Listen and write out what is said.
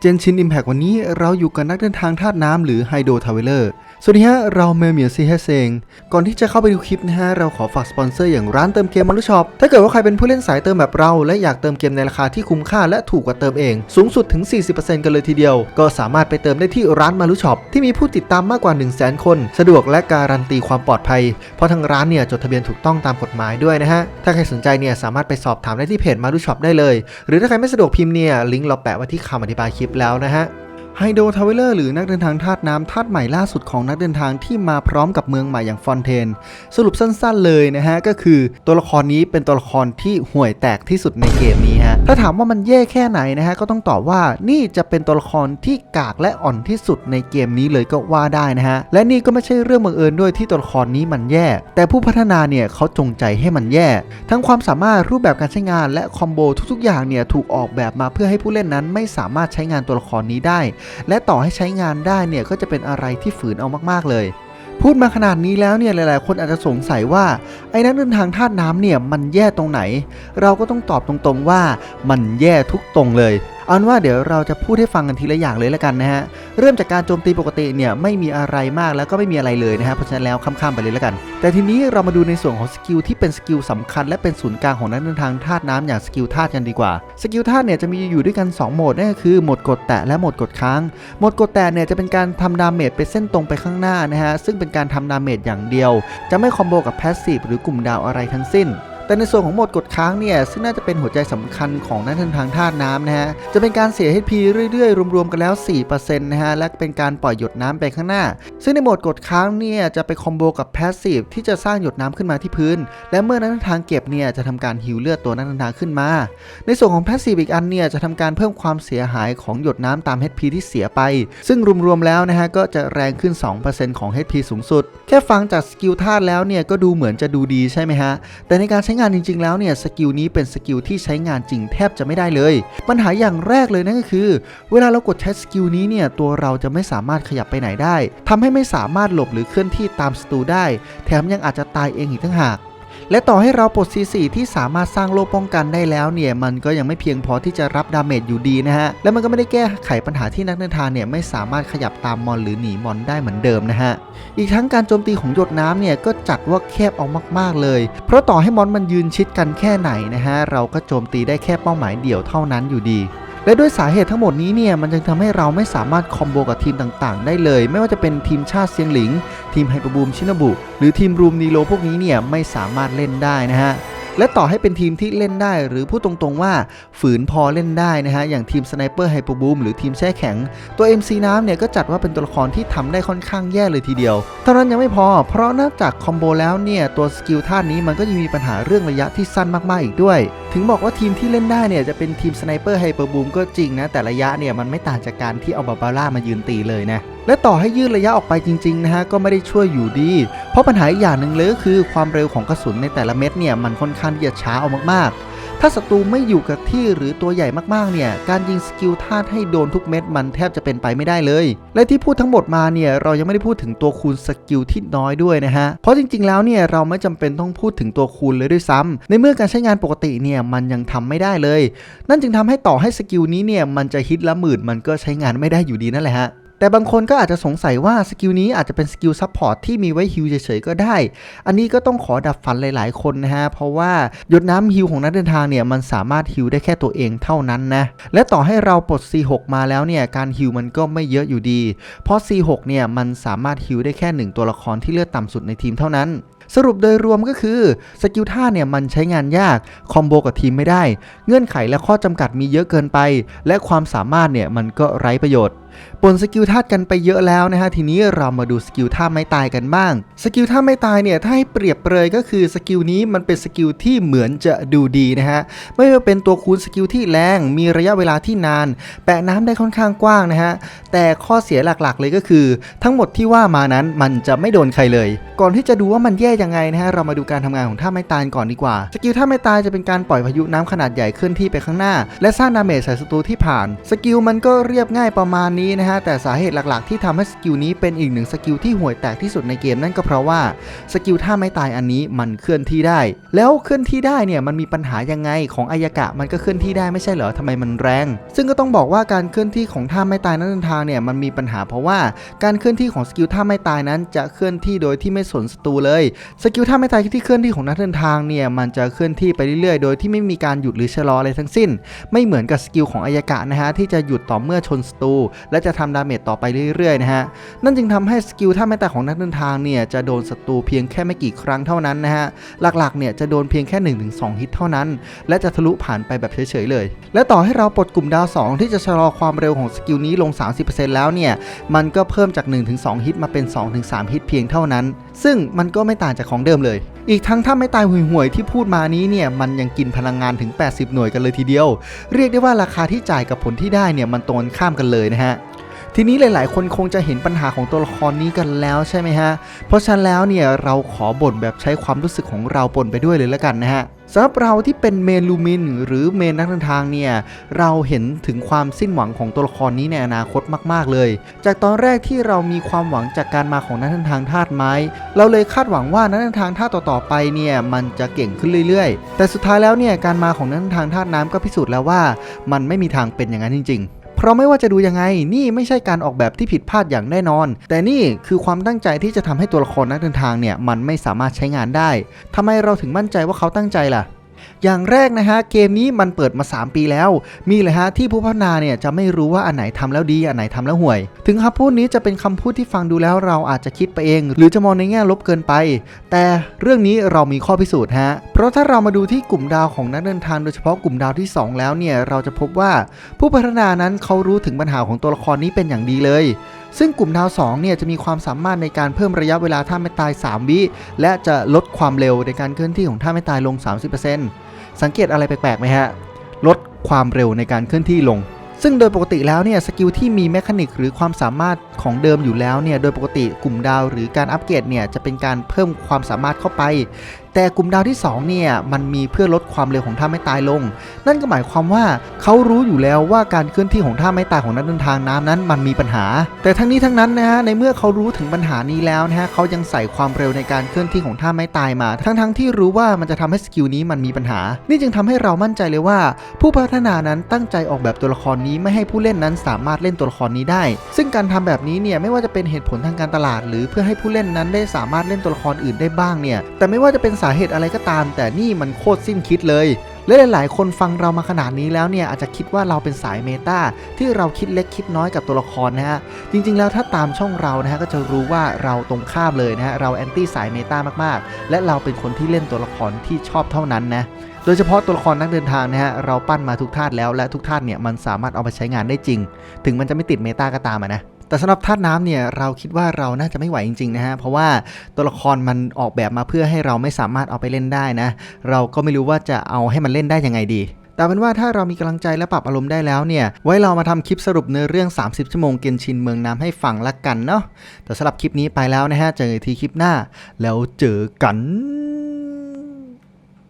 เจนชินอิมแพกวันนี้เราอยู่กับนักเดินทางธาตุน้ำหรือไฮโดทาวเวลเลอร์ สวัสดีฮะ เราเมลเมียซีเฮเซง ก่อนที่จะเข้าไปดูคลิปนะฮะ เราขอฝากสปอนเซอร์อย่างร้านเติมเกมมารุช็อป ถ้าเกิดว่าใครเป็นผู้เล่นสายเติมแบบเรา และอยากเติมเกมในราคาที่คุ้มค่าและถูกกว่าเติมเอง สูงสุดถึง 40%กันเลยทีเดียว ก็สามารถไปเติมได้ที่ร้านมารุช็อปที่มีผู้ติดตามมากกว่า 1 0 0 0 0แคน สะดวกและการันตีความปลอดภัย เพราะทางร้านเนี่ยจดทะเบียนถูกต้องตามกฎหมายด้วยนะฮะ ถ้าใครสนใจเนี่ยสามารถไปสอบถามได้ที่เพจมารุช็อปได้เลย หรือถ้าใครไม่สะดวกพิมพ์เนี่ยลิงก์เราแปะไว้ที่คำอธิบายคลิปแล้วนะฮะ ไฮโดทาวเวลเลอร์หรือนักเดินทางธาตุน้ำธาตุใหม่ล่าสุดของนักเดินทางที่มาพร้อมกับเมืองใหม่อย่างฟอนเทน สรุปสั้นๆเลยนะฮะ ก็คือตัวละครนี้เป็นตัวละครที่ห่วยแตกที่สุดในเกมนี้ฮะ ถ้าถามว่ามันแย่แค่ไหนนะฮะ ก็ต้องตอบว่านี่จะเป็นตัวละครที่กากและอ่อนที่สุดในเกมนี้เลยก็ว่าได้นะฮะ และนี่ก็ไม่ใช่เรื่องบังเอิญด้วยที่ตัวละครนี้มันแย่ แต่ผู้พัฒนาเนี่ยเขาจงใจให้มันแย่ ทั้งความสามารถรูปแบบการใช้งานและคอมโบทุกๆอย่างเนี่ยถูกออกแบบมาเพื่อให้ผู้เล่นนั้นไม่สามารถใช้งานตัวละครนี้ได้และต่อให้ใช้งานได้เนี่ยก็จะเป็นอะไรที่ฝืนเอามากๆเลยพูดมาขนาดนี้แล้วเนี่ยหลาย ๆ คนอาจจะสงสัยว่า ไอ้นักเดินทางธาตุน้ำเนี่ยมันแย่ตรงไหน เราก็ต้องตอบตรงๆว่ามันแย่ทุกตรงเลย เอาเป็นว่าเดี๋ยวเราจะพูดให้ฟังกันทีละอย่างเลยแล้วกันนะฮะ เริ่มจากการโจมตีปกติเนี่ยไม่มีอะไรมากแล้วก็ไม่มีอะไรเลยนะฮะ เพราะฉะนั้นแล้วข้ามๆไปเลยแล้วกัน แต่ทีนี้เรามาดูในส่วนของสกิลที่เป็นสกิลสำคัญและเป็นศูนย์กลางของนักเดินทางธาตุน้ำอย่างสกิลธาตุกันดีกว่า สกิลธาตุเนี่ยจะมีอยู่ด้วยกัน 2 โหมดนั่นก็คือโหมดกดแตะและโหมดกดค้าง โหมดกดแตะเนี่ยจะเป็นการทำดาเมจไปเส้นตรงไปข้างหน้านะฮะ ซึ่งเป็นการทำดาเมจอย่างเดียว จะไม่คอมโบกับแพสซีฟหรือกลุ่มดาวอะไรทั้งสิ้น แต่ในส่วนของโหมดกดค้างเนี่ย ซึ่งน่าจะเป็นหัวใจสำคัญของนักเดินทางธาตุน้ำนะฮะ จะเป็นการเสีย HP เรื่อยๆ รวมๆ กันแล้ว 4%นะฮะ และเป็นการปล่อยหยดน้ำไปข้างหน้า ซึ่งในโหมดกดค้างเนี่ยจะไปคอมโบกับแพสซีฟที่จะสร้างหยดน้ำขึ้นมาที่พื้น และเมื่อนักเดินทางเก็บเนี่ยจะทำการฮิวเลือดตัวนักเดินทางขึ้นมา ในส่วนของแพสซีฟอีกอันเนี่ยจะทำการเพิ่มความเสียหายของหยดน้ำตาม HP ที่เสียไป ซึ่งรวมๆ แล้วนะฮะก็จะแรงขึ้น 2%ของ HP สูงสุด แค่ฟังจากสกิลธาตุแล้วเนี่ยก็ดูเหมือนจะดูดีใช่ไหมฮะ แต่ในการใช้งานจริง ๆ แล้วเนี่ยสกิลนี้เป็นสกิลที่ใช้งานจริงแทบจะไม่ได้เลย ปัญหาอย่างแรกเลยนั่นก็คือ เวลาเรากดใช้สกิลนี้เนี่ยตัวเราจะไม่สามารถขยับไปไหนได้ทำให้ไม่สามารถหลบหรือเคลื่อนที่ตามศัตรูได้ แถมยังอาจจะตายเองอีกทั้งหาก และต่อให้เราปลด C4 ที่สามารถสร้างโล่ป้องกันได้แล้วเนี่ยมันก็ยังไม่เพียงพอที่จะรับดาเมจอยู่ดีนะฮะ และมันก็ไม่ได้แก้ไขปัญหาที่นักเดินทางเนี่ยไม่สามารถขยับตามมอนหรือหนีมอนได้เหมือนเดิมนะฮะ อีกทั้งการโจมตีของหยดน้ำเนี่ยก็จัดว่าแคบเอามาก ๆเลย เพราะต่อให้มอนมันยืนชิดกันแค่ไหนนะฮะเราก็โจมตีได้แค่เป้าหมายเดี่ยวเท่านั้นอยู่ดี และด้วยสาเหตุทั้งหมดนี้เนี่ยมันจึงทำให้เราไม่สามารถคอมโบกับทีมต่างๆ ได้เลย ไม่ว่าจะเป็นทีมชาติเซียงหลิง ทีมไฮเปอร์บูมชินบุ หรือทีมรูมนีโลพวกนี้เนี่ยไม่สามารถเล่นได้นะฮะ และต่อให้เป็นทีมที่เล่นได้หรือพูดตรงๆว่า ฝืนพอเล่นได้นะฮะ อย่างทีมสไนเปอร์ไฮเปอร์บูมหรือทีมแช่แข็ง ตัว MC น้ำเนี่ยก็จัดว่าเป็นตัวละครที่ทำได้ค่อนข้างแย่เลยทีเดียวเท่านั้นยังไม่พอ เพราะนอกจากคอมโบแล้วเนี่ย ตัวสกิลท่านี้มันก็ยังมีปัญหาเรื่องระยะที่สั้นมากๆอีกด้วย ถึงบอกว่าทีมที่เล่นได้เนี่ยจะเป็นทีมสไนเปอร์ไฮเปอร์บูมก็จริงนะแต่ระยะเนี่ยมันไม่ต่างจากการที่เอาบาบาร่ามายืนตีเลยนะ และต่อให้ยืดระยะออกไปจริงๆนะฮะก็ไม่ได้ช่วยอยู่ดี เพราะปัญหาอีกอย่างหนึ่งเลยก็คือความเร็วของกระสุนในแต่ละเม็ดเนี่ยมันค่อนข้างที่จะช้าเอามากๆ ถ้าศัตรูไม่อยู่กับที่หรือตัวใหญ่มากๆเนี่ยการยิงสกิลธาตุให้โดนทุกเม็ดมันแทบจะเป็นไปไม่ได้เลย และที่พูดทั้งหมดมาเนี่ยเรายังไม่ได้พูดถึงตัวคูณสกิลที่น้อยด้วยนะฮะเพราะจริงๆแล้วเนี่ยเราไม่จำเป็นต้องพูดถึงตัวคูณเลยด้วยซ้ำในเมื่อการใช้งานปกติเนี่ยมันยังทำไม่ได้เลย นั่นจึงทำให้ต่อให้สกิลนี้เนี่ยมันจะฮิตละหมื่นมันก็ใช้งานไม่ได้อยู่ดีนั่นแหละฮะ แต่บางคนก็อาจจะสงสัยว่าสกิลนี้อาจจะเป็นสกิลซัพพอร์ตที่มีไว้ฮิวเฉยๆก็ได้ อันนี้ก็ต้องขอดับฝันหลายๆคนนะฮะ เพราะว่าหยดน้ำฮิวของนักเดินทางเนี่ยมันสามารถฮิวได้แค่ตัวเองเท่านั้นนะ และต่อให้เราปลด C6 มาแล้วเนี่ยการฮิวมันก็ไม่เยอะอยู่ดี เพราะ C6 เนี่ยมันสามารถฮิวได้แค่หนึ่งตัวละครที่เลือดต่ำสุดในทีมเท่านั้นสรุปโดยรวมก็คือสกิลท่าเนี่ยมันใช้งานยาก คอมโบกับทีมไม่ได้ เงื่อนไขและข้อจำกัดมีเยอะเกินไป และความสามารถเนี่ยมันก็ไร้ประโยชน์ปนสกิลธาตุกันไปเยอะแล้วนะฮะทีนี้เรามาดูสกิลท่าไม่ตายกันบ้าง สกิลท่าไม่ตายเนี่ยถ้าให้เปรียบเปรยก็คือสกิลนี้มันเป็นสกิลที่เหมือนจะดูดีนะฮะไม่ว่าเป็นตัวคูณสกิลที่แรงมีระยะเวลาที่นาน แปะน้ำได้ค่อนข้างกว้างนะฮะแต่ข้อเสียหลักๆเลยก็คือ ทั้งหมดที่ว่ามานั้นมันจะไม่โดนใครเลย ก่อนที่จะดูว่ามันแย่ยังไงนะฮะเรามาดูการทำงานของท่าไม่ตายก่อนดีกว่า สกิลท่าไม่ตายจะเป็นการปล่อยพายุน้ำขนาดใหญ่เคลื่อนที่ไปข้างหน้า และสร้างดาเมจใส่ศัตรูที่ผ่าน สกิลมันก็เรียบง่ายประมาณนี้นะฮะแต่สาเหตุหลักๆ ที่ทำให้สกิลนี้เป็นอีกหนึ่งสกิลที่ห่วยแตกที่สุดในเกมนั่นก็เพราะว่าสกิลท่าไม้ตายอันนี้มันเคลื่อนที่ได้ แล้วเคลื่อนที่ได้เนี่ยมันมีปัญหายังไงของอายากะมันก็เคลื่อนที่ได้ไม่ใช่เหรอทำไมมันแรง ซึ่งก็ต้องบอกว่าการเคลื่อนที่ของท่าไม้ตายนักเดินทางเนี่ยมันมีปัญหาเพราะว่าการเคลื่อนที่ของสกิลท่าไม้ตายนั้นจะเคลื่อนที่โดยที่ไม่สนศัตรูเลยสกิลท่าไม้ตายที่เคลื่อนที่ของนักเดินทางเนี่ยมันจะเคลื่อนที่ไปเรื่อยๆ โดยที่ไม่มีการหยุดหรือชะลออะไรทั้งสิ้น ไม่เหมือนกับสกิลของอายากะนะฮะที่จะหยุดต่อเมื่อชนศัตรูและจะทำดาเมจต่อไปเรื่อยๆนะฮะนั่นจึงทำให้สกิลท่าไม้ตายของนักเดินทางเนี่ยจะโดนศัตรูเพียงแค่ไม่กี่ครั้งเท่านั้นนะฮะหลักๆเนี่ยจะโดนเพียงแค่ 1-2 ฮิตเท่านั้น และจะทะลุผ่านไปแบบเฉยๆเลย และต่อให้เราปลดกลุ่มดาว 2 ที่จะชะลอความเร็วของสกิลนี้ลง 30%แล้วเนี่ยมันก็เพิ่มจาก 1-2 ฮิตมาเป็น 2-3 ฮิตเพียงเท่านั้น ซึ่งมันก็ไม่ต่างจากของเดิมเลย อีกทั้งถ้าไม่ตายห่วยๆที่พูดมานี้เนี่ยมันยังกินพลังงานถึง 80 หน่วยกันเลยทีเดียว เรียกได้ว่าราคาที่จ่ายกับผลที่ได้เนี่ยมันตรงข้ามกันเลยนะฮะ ทีนี้หลาย ๆ คนคงจะเห็นปัญหาของตัวละครนี้กันแล้วใช่ไหมฮะ เพราะฉะนั้นแล้วเนี่ยเราขอบ่นแบบใช้ความรู้สึกของเราปนไปด้วยเลยแล้วกันนะฮะสำหรับเราที่เป็นเมนลูมิน หรือเมนนักเดินทางเนี่ยเราเห็นถึงความสิ้นหวังของตัวละครนี้ในอนาคตมาก ๆ เลย จากตอนแรกที่เรามีความหวังจากการมาของนักเดินทางธาตุไม้ เราเลยคาดหวังว่านักเดินทางธาตุต่อๆไปเนี่ยมันจะเก่งขึ้นเรื่อย ๆ แต่สุดท้ายแล้วเนี่ยการมาของนักเดินทางธาตุน้ำก็พิสูจน์แล้วว่า มันไม่มีทางเป็นอย่างนั้นจริง ๆ เพราะไม่ว่าจะดูยังไงนี่ไม่ใช่การออกแบบที่ผิดพลาดอย่างแน่นอน แต่นี่คือความตั้งใจที่จะทำให้ตัวละครนักเดินทางเนี่ยมันไม่สามารถใช้งานได้ทำไมเราถึงมั่นใจว่าเขาตั้งใจล่ะ อย่างแรกนะฮะเกมนี้มันเปิดมา 3 ปีแล้ว มีเลยฮะที่ผู้พัฒนาเนี่ยจะไม่รู้ว่าอันไหนทำแล้วดีอันไหนทำแล้วห่วย ถึงคำพูดนี้จะเป็นคำพูดที่ฟังดูแล้วเราอาจจะคิดไปเอง หรือจะมองในแง่ลบเกินไป แต่เรื่องนี้เรามีข้อพิสูจน์ฮะเพราะถ้าเรามาดูที่กลุ่มดาวของนักเดินทางโดยเฉพาะกลุ่มดาวที่ 2 แล้วเนี่ยเราจะพบว่าผู้พัฒนานั้นเขารู้ถึงปัญหาของตัวละครนี้เป็นอย่างดีเลย ซึ่งกลุ่มดาว2เนี่ยจะมีความสามารถในการเพิ่มระยะเวลาท่าไม่ตาย 3 วิและจะลดความเร็วในการเคลื่อนที่ของท่าไม่ตายลง 30%สังเกตอะไรแปลกๆไหมฮะลดความเร็วในการเคลื่อนที่ลง ซึ่งโดยปกติแล้วเนี่ยสกิลที่มีแมคานิกหรือความสามารถ ของเดิมอยู่แล้วเนี่ยโดยปกติกลุ่มดาวหรือการอัปเกรดเนี่ยจะเป็นการเพิ่มความสามารถเข้าไป แต่กลุ่มดาวที่2เนี่ยมันมีเพื่อลดความเร็วของท่าไม่ตายลง นั่นก็หมายความว่าเขารู้อยู่แล้วว่าการเคลื่อนที่ของท่าไม่ตายของนักเดินทางน้ำนั้นมันมีปัญหา แต่ทั้งนี้ทั้งนั้นนะฮะในเมื่อเขารู้ถึงปัญหานี้แล้วนะฮะเขายังใส่ความเร็วในการเคลื่อนที่ของท่าไม่ตายมา ทั้งๆที่รู้ว่ามันจะทำให้สกิลนี้มันมีปัญหา นี่จึงทำให้เรามั่นใจเลยว่า ผู้พัฒนานั้นตั้งใจออกแบบตัวละครนี้ไม่ให้ผู้เล่นนั้นสามารถเล่นตัวละครนี้ได้ ซึ่งการทำแบบนี้เนี่ยไม่ว่าจะเป็นเหตุผลทางการตลาด หรือเพื่อให้ผู้เล่นนั้นได้สามารถเล่นตัวละครอื่นได้บ้างเนี่ยแต่ไม่ว่าจะเป็นสาเหตุอะไรก็ตาม แต่นี่มันโคตรสิ้นคิดเลยและหลาย ๆ คนฟังเรามาขนาดนี้แล้วเนี่ยอาจจะคิดว่าเราเป็นสายเมตาที่เราคิดเล็กคิดน้อยกับตัวละครนะฮะ จริง ๆ แล้วถ้าตามช่องเรานะฮะก็จะรู้ว่าเราตรงข้ามเลยนะฮะ เราแอนตี้สายเมตามาก ๆ และเราเป็นคนที่เล่นตัวละครที่ชอบเท่านั้นนะโดยเฉพาะตัวละครนักเดินทางนะฮะเราปั้นมาทุกธาตุแล้วและทุกธาตุเนี่ยมันสามารถเอาไปใช้งานได้จริง ถึงมันจะไม่ติดเมตาก็ตามะนะ แต่สำหรับธาตุน้ำเนี่ยเราคิดว่าเราน่าจะไม่ไหวจริงๆนะฮะเพราะว่าตัวละครมันออกแบบมาเพื่อให้เราไม่สามารถเอาไปเล่นได้นะเราก็ไม่รู้ว่าจะเอาให้มันเล่นได้ยังไงดีแต่เป็นว่าถ้าเรามีกำลังใจและปรับอารมณ์ได้แล้วเนี่ย ไว้เรามาทำคลิปสรุปเนื้อเรื่อง 30 ชั่วโมงเกนชินเมืองน้ำให้ฟังละกันเนาะแต่สำหรับคลิปนี้ไปแล้วนะฮะ เจอกันอีกทีคลิปหน้า แล้วเจอกัน